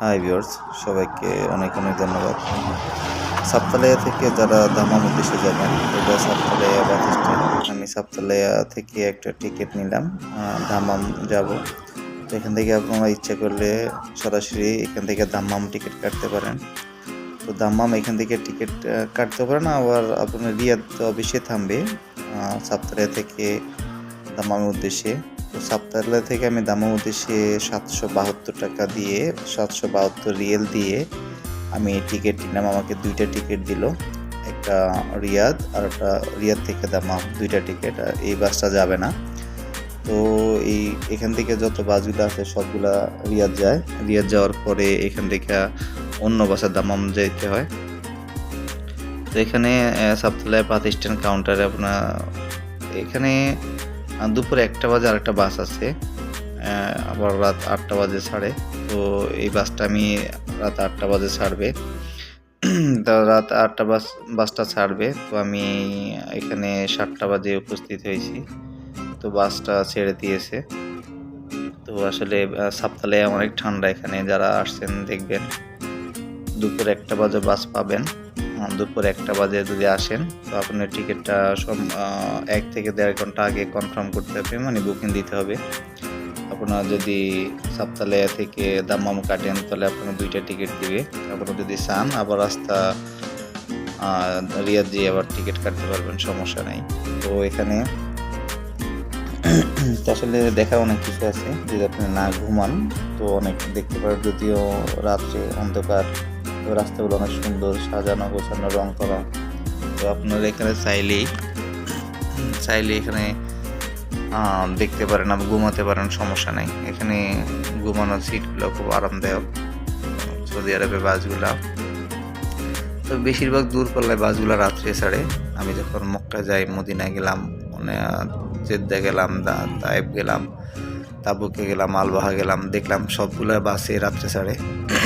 Hi viewers, সবাইকে অনেক অনেক ধন্যবাদ। সাপ্তালয়া থেকে যারা দামাম উদ্দেশ্যে যাবেন এটা সাপ্তালয়া বাস স্ট্যান্ড। আমি সাপ্তালয়া থেকে একটা টিকিট নিলাম দামাম যাব। তো এখান থেকে আপনারা ইচ্ছা করলে সরাসরি এখান থেকে দামাম টিকিট কাটতে পারেন। তো দামাম এখান থেকে টিকিট কাটতে পারেন, আবার আপনার রিয়াদ তো অবশ্যই থামবে সাপ্তালয়া থেকে দামামের উদ্দেশ্যে। তো সাপ্তাহলা থেকে আমি দামাম উদ্দেশ্যে সাতশো বাহাত্তর টাকা দিয়ে, সাতশো বাহাত্তর রিয়েল দিয়ে আমি টিকিট নিলাম। আমাকে দুইটা টিকিট দিল, একটা রিয়াদ আর একটা রিয়াদ থেকে দামাম দুইটা টিকিট এই বাসটা যাবে না। তো এই, এখান থেকে যত বাসগুলো আছে সবগুলা রিয়াদ যায়। রিয়াদ যাওয়ার পরে এখান থেকে অন্য বাসের দামাম যেতে হয়। তো এখানে বাস স্ট্যান্ড কাউন্টারে আপনার, এখানে দুপুরে একটা বাজে আরেকটা বাস আছে আবার রাত আটটা বাজে ছাড়ে তো এই বাসটা আমি রাত আটটা বাজে ছাড়বে। তো রাত আটটা বাস, বাসটা ছাড়বে। তো আমি এখানে সাতটা বাজে উপস্থিত হয়েছি। তো বাসটা ছেড়ে দিয়েছে। তো আসলে সপ্তাহে অনেক ঠান্ডা এখানে। যারা আসছেন দেখবেন, দুপুর একটা বাজে বাস পাবেন। দুপুর একটা বাজে যদি আসেন, তো আপনার টিকিটটা এক থেকে দেড় ঘণ্টা আগে কনফার্ম করতে হবে মানে বুকিং দিতে হবে। আপনারা যদি সাপ্তালয়া থেকে দাম্মাম কাটেন, তাহলে আপনার দুইটা টিকিট দিবে। আপনারা যদি চান, আবার রাস্তা রিয়াদ দিয়ে আবার টিকিট কাটতে পারবেন, সমস্যা নেই। তো এখানে আসলে দেখার অনেক কিছু আছে, যদি আপনি না ঘুমান, তো অনেক দেখতে পারেন, যদিও রাত্রে অন্ধকার। রাস্তাগুলো অনেক সুন্দর, সাজানো, গোছানো, রং করা। তো আপনারা এখানে চাইলেই চাইলে এখানে দেখতে পারেন আপনি ঘুমাতে পারেন, সমস্যা নেই। এখানে ঘুমানোর সিটগুলো খুব আরামদায়ক। সৌদি আরবে বাসগুলা। তো বেশিরভাগ দূর পাল্লায় বাসগুলো রাত্রে ছাড়ে। আমি যখন মক্কা যাই মদিনা গেলাম মানে জেদ্দা গেলাম, দা- তায়েব গেলাম। তাবুকে গেলাম আলবাহা গেলাম, দেখলাম সবগুলা বাসে রাত্রে ছাড়ে।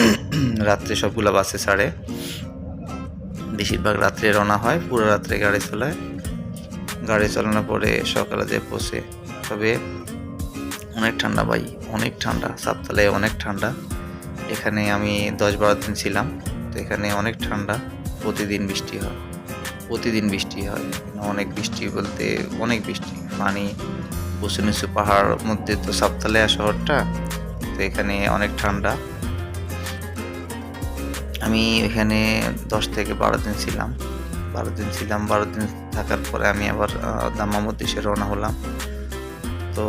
রাত্রে সবগুলা বাসে ছাড়ে। বেশিরভাগ রাত্রে রওনা হয়, পুরো রাত্রে গাড়ি চলায়। গাড়ি চালানোর পরে সকালে যে পৌঁছে, তবে অনেক ঠান্ডা ভাই, অনেক ঠান্ডা সাপ্তাহে অনেক ঠান্ডা। এখানে আমি দশ বারো দিন ছিলাম, তো এখানে অনেক ঠান্ডা, প্রতিদিন বৃষ্টি হয়। প্রতিদিন বৃষ্টি হয়, অনেক বৃষ্টি বলতে অনেক বৃষ্টি, পানি উঁচু নিচু পাহাড় মধ্যে তো সাপ্তালেয়া শহরটা, তো এখানে অনেক ঠান্ডা। আমি এখানে দশ থেকে বারো দিন ছিলাম। বারো দিন ছিলাম, বারো দিন থাকার পরে আমি আবার দাম্মাম উদ্দেশ্যে রওনা হলাম। তো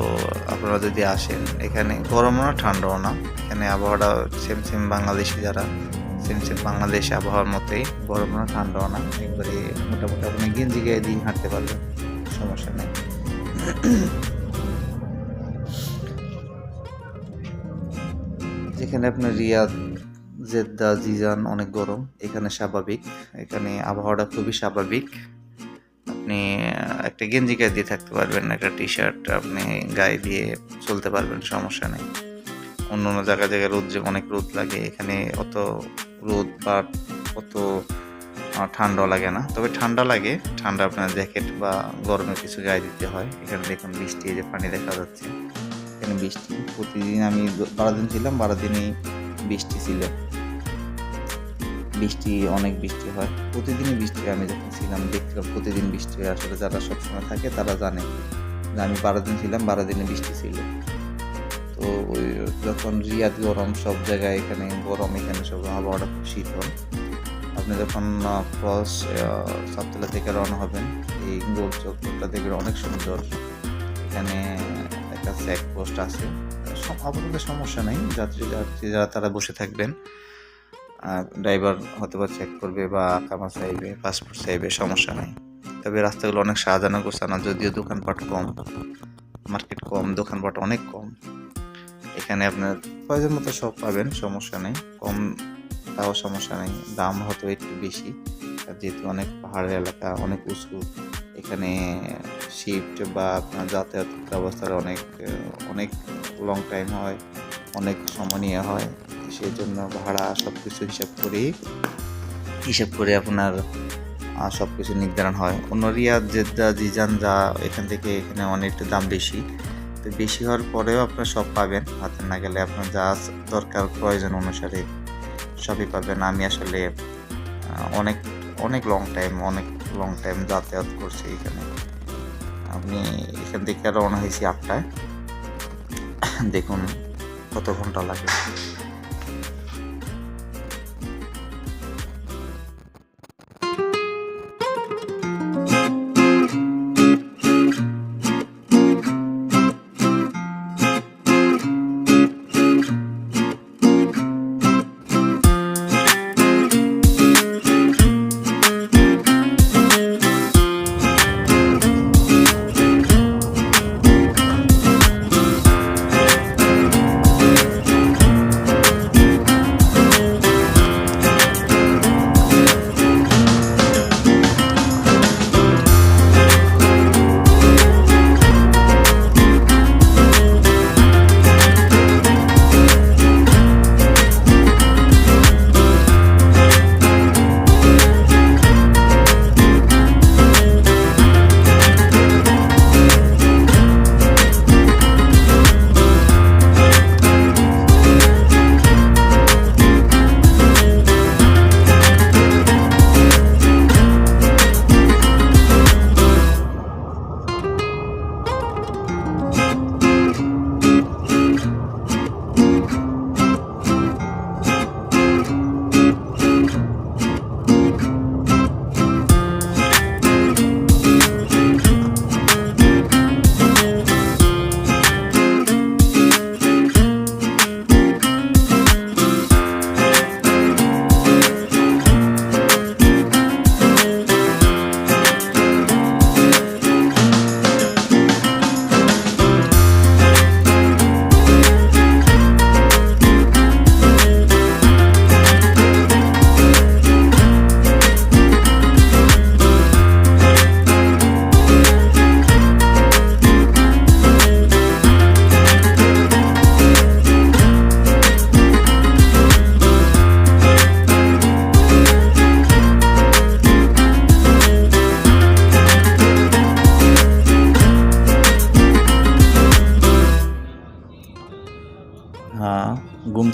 আপনারা যদি আসেন, এখানে গরমও না, ঠান্ডাও না। এখানে আবহাওয়াটা সেম সেম বাংলাদেশি যারা সেম সেম বাংলাদেশ আবহাওয়ার মতোই। গরম না, ঠান্ডাও না। একবারে মোটামুটি আপনি গেঞ্জি গায়ে দিন হাঁটতে পারবেন, সমস্যা নেই। যেখানে আপনার রিয়াদ, জেদ্দা, জিজান অনেক গরম। এখানে স্বাভাবিক। এখানে আবহাওয়াটা খুবই স্বাভাবিক। আপনি একটা গেঞ্জি গায়ে দিয়ে থাকতে পারবেন, একটা টি শার্ট আপনি গায়ে দিয়ে চলতে পারবেন, সমস্যা নেই। অন্য অন্য জায়গায় জায়গায় রোদ যে অনেক রোদ লাগে, এখানে অত রোদ বা অত ঠান্ডা লাগে না। তবে ঠান্ডা লাগে। ঠান্ডা আপনার জ্যাকেট বা গরমে কিছু গায়ে দিতে হয়। এখানে দেখুন বৃষ্টি যে পানি দেখা যাচ্ছে। এখানে বৃষ্টি। প্রতিদিন আমি বারো দিন ছিলাম, বারো দিনই বৃষ্টি ছিল। বৃষ্টি, অনেক বৃষ্টি হয়। প্রতিদিনই বৃষ্টি আমি যখন ছিলাম দেখলাম প্রতিদিন বৃষ্টি হয়। আসলে যারা সবসময় থাকে, তারা জানে যে আমি বারো দিন ছিলাম, বারো দিনে বৃষ্টি ছিল। তো ওই যখন রিয়াদ গরম, সব জায়গায় এখানে গরম, এখানে সব আবহাওয়াটা খুব শীত হয় আপনি যখন ক্রস সাততলা থেকে রওনা হবেন, এই গোল চত্বরটা দেখবেন অনেক সুন্দর। এখানে একটা চেক পোস্ট আছে। আপাতত সমস্যা নেই, যাত্রী যাত্রী যারা তারা বসে থাকবেন। আর ড্রাইভার হয়তো বা চেক করবে বা কামা চাইবে পাসপোর্ট চাইবে, সমস্যা নেই। তবে রাস্তাগুলো অনেক সাজানো গোছানো, যদিও দোকানপাট কম মার্কেট কম, দোকানপাট অনেক কম। এখানে আপনার প্রয়োজন মতো সব পাবেন, সমস্যা নেই। কম তাও সমস্যা নেই, দাম হয়তো একটু বেশি। যেহেতু অনেক পাহাড়ের এলাকা, অনেক উঁচু এখানে শিফট বা আপনার যাতায়াত ব্যবস্থার অনেক অনেক লং টাইম হয়, অনেক সময় নিয়ে হয়। সেই জন্য ভাড়া সব কিছু হিসাব করে হিসাব করে আপনার সব কিছু নির্ধারণ হয়। অন্য রিয়াদ, জেদ্দা, জিজান যা এখান থেকে এখানে অনেকটা দাম বেশি। তো বেশি হওয়ার পরেও আপনার সব পাবেন। হাতে না গেলে আপনার যা দরকার প্রয়োজন অনুসারে সবই পাবেন। আমি আসলে অনেক অনেক লং টাইম অনেক লং টাইম যাতায়াত করছি এখানে। আপনি এখান থেকে রওনা হয়েছি আটটায়। দেখুন কত ঘণ্টা লাগে।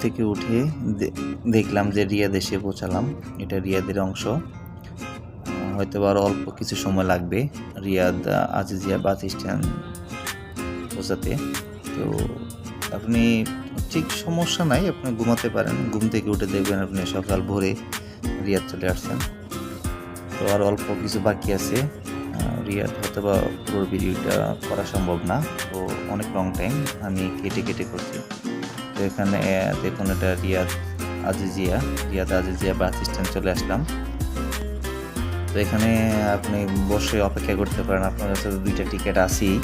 থেকে উঠে দেখলাম যে রিয়াদ এসে পৌঁছালাম। এটা রিয়াদের অংশ। হয়তো বা আরও অল্প কিছু সময় লাগবে রিয়াদ আজিজিয়া বাস স্ট্যান্ড পৌঁছাতে। তো আপনি ঠিক সমস্যা নাই, আপনি ঘুমাতে পারেন। ঘুম থেকে উঠে দেখবেন আপনি সকাল ভোরে রিয়াদ চলে আসছেন। তো আর অল্প কিছু বাকি আছে। রিয়াদ হয়তো বা পুরো ভিডিওটা করা সম্ভব না। তো অনেক লং টাইম আমি কেটে কেটে করছি। এখানে দেখুন এটা Riyadh Aziziyah Riyadh Aziziyah bus stand চলে আসলাম। তো এখানে আপনি বসে অপেক্ষা করতে পারেন। আপনার কাছে দুইটা টিকিট আছেই।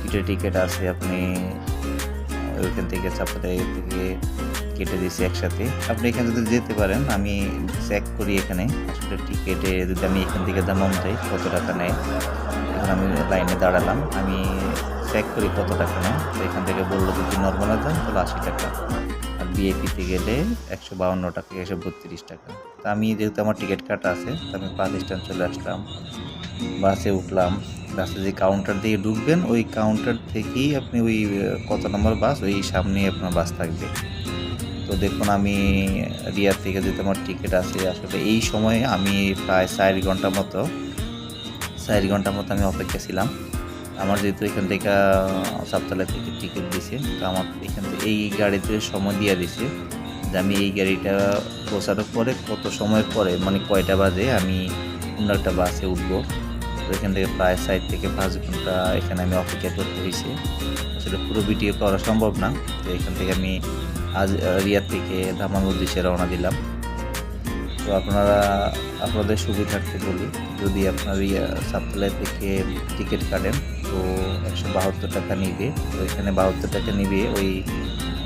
দুইটা টিকিট আছে, আপনি ওইখান থেকে চাপাতে থেকে কেটে দিয়েছি একসাথে। আপনি এখানে যদি যেতে পারেন, আমি চেক করি এখানে। আসলে টিকিটে যদি আমি এখান থেকে দাম যাই কত টাকা নেয়। এখন আমি লাইনে দাঁড়ালাম। আমি চেক করি কত টাকা নেয়, তো এখান থেকে বলল যদি নর্মাল দাম তাহলে আশি টাকা। আর বিএপিতে গেলে একশো বাউন্ন টাকা, একশো বত্রিশ টাকা। তা আমি যেহেতু আমার টিকিট কাটা আছে, তো আমি বাস স্ট্যান্ড চলে আসলাম। বাসে উঠলাম বাসে যে কাউন্টার দিয়ে ঢুকবেন, ওই কাউন্টার থেকেই আপনি ওই কত নম্বর বাস ওই সামনেই আপনার বাস থাকবে। তো দেখুন, আমি রিয়ার থেকে যেহেতু আমার টিকিট আছে, আসলে এই সময়ে আমি প্রায় চার ঘণ্টা মতো, চার ঘণ্টা মতো আমি অপেক্ষা ছিলাম। আমার যেহেতু এখান থেকে সাততলা থেকে টিকিট দিছে, তো আমার এখান থেকে এই গাড়িতে সময় দিয়ে দিছে যে আমি এই গাড়িটা পৌঁছানোর পরে কত সময় পরে মানে কয়টা বাজে, আমি অন্য একটা বাসে উঠবো। তো এখান থেকে প্রায় সাইড থেকে পাঁচ ঘণ্টা এখানে আমি অপেক্ষা করতে হয়েছে আসলে পুরো ভিডিও করা সম্ভব না, তো এখান থেকে আমি আজ রিয়ার থেকে ধামাল উদ্দেশ্যে রওনা দিলাম। তো আপনারা, আপনাদের সুবিধার্থে বলি, যদি আপনার ইয়া সাপ্লাই থেকে টিকিট কাটেন, তো একশো বাহাত্তর টাকা নিবে। তো এখানে বাহাত্তর টাকা নিবে, ওই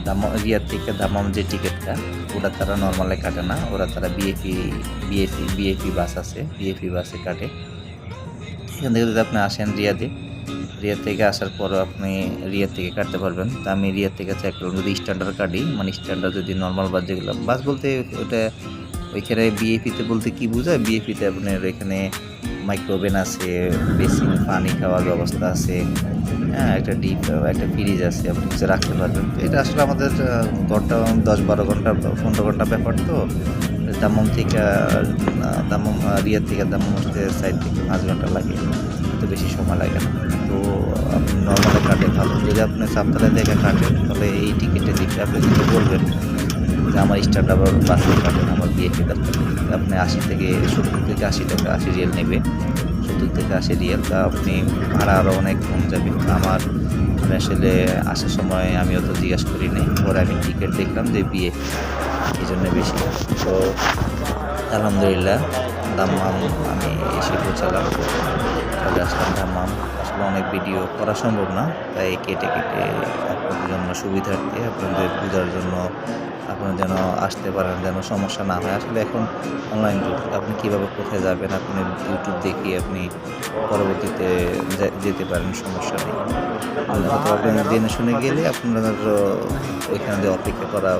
দাম রিয়াদ থেকে দামাম যে টিকিটটা ওটা তারা নর্মালে কাটে না। ওরা তারা বিএপি বিএপি বিএপি বাস আছে বিএপি বাসে কাটে। এখান থেকে যদি আপনি আসেন রিয়াতে রিয়াদ থেকে আসার পর আপনি রিয়াদ থেকে কাটতে পারবেন। তা আমি রিয়াদ থেকে চেক যদি স্ট্যান্ডার্ড কাটি মানে স্ট্যান্ডার্ড যদি নর্মাল বাস যেগুলো বাস বলতে ওটা ওইখানে বিএপিতে বলতে কি বোঝায়? বিএপিতে আপনার এখানে মাইক্রোওভেন আছে বেসিন পানি খাওয়ার ব্যবস্থা আছে হ্যাঁ একটা ডিপ একটা ফ্রিজ আছে, আপনি কিছু রাখতে পারবেন। তো এটা আসলে আমাদের ঘণ্টা, দশ বারো ঘণ্টা, পনেরো ঘণ্টা ব্যাপার তো। দামম থেকে দামম রিয়াদ থেকে, দামম আসতে সাইড থেকে পাঁচ ঘণ্টা লাগে। তো বেশি সময় লাগে না। তো আপনি নর্মালে কাটে ভালো। যদি আপনি সাপ্তাহে থেকে কাটেন, তাহলে এই টিকিটে দিতে আপনি যদি বলবেন আমার স্টার ডাবল বাসে কাটেন আমার বিয়ে নেই। আপনি আশি থেকে সত্তর থেকে আশি টাকা আশি রিয়েল নেবে। সত্তর থেকে আশি রিয়েল তা আপনি ভাড়া আরও অনেক কম যাবে। আমার আমি আসলে আসার সময় আমি অত জিজ্ঞাসা করিনি পরে আমি টিকিট দেখলাম যে বিয়ে। এই জন্য বেশি। তো আলহামদুলিল্লাহ, দাম্মাম আমি এসে পৌঁছালাম। চলে আসলাম দাম্মাম। আসলে অনেক ভিডিও করা সম্ভব না। তাই কেটে কেটে আপনাদের জন্য সুবিধার্থে আপনাদের বোঝার জন্য আপনারা যেন আসতে পারেন যেন সমস্যা না হয়। আসলে এখন অনলাইন যুগ। আপনি কীভাবে কোথায় যাবেন? আপনি ইউটিউব দেখিয়ে আপনি পরবর্তীতে যেতে পারেন সমস্যা নেই। আপনি জেনে শুনে গেলে আপনার ওইখানে যে অপেক্ষা করা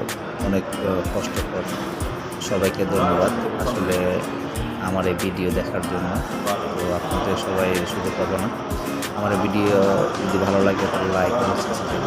অনেক কষ্টকর। সবাইকে ধন্যবাদ। আসলে আমার এই ভিডিও দেখার জন্য। তো আপনাদের সবাই সুযোগ পাবো না। আমার ভিডিও যদি ভালো লাগে তাহলে লাইক এবং সাবস্ক্রাইব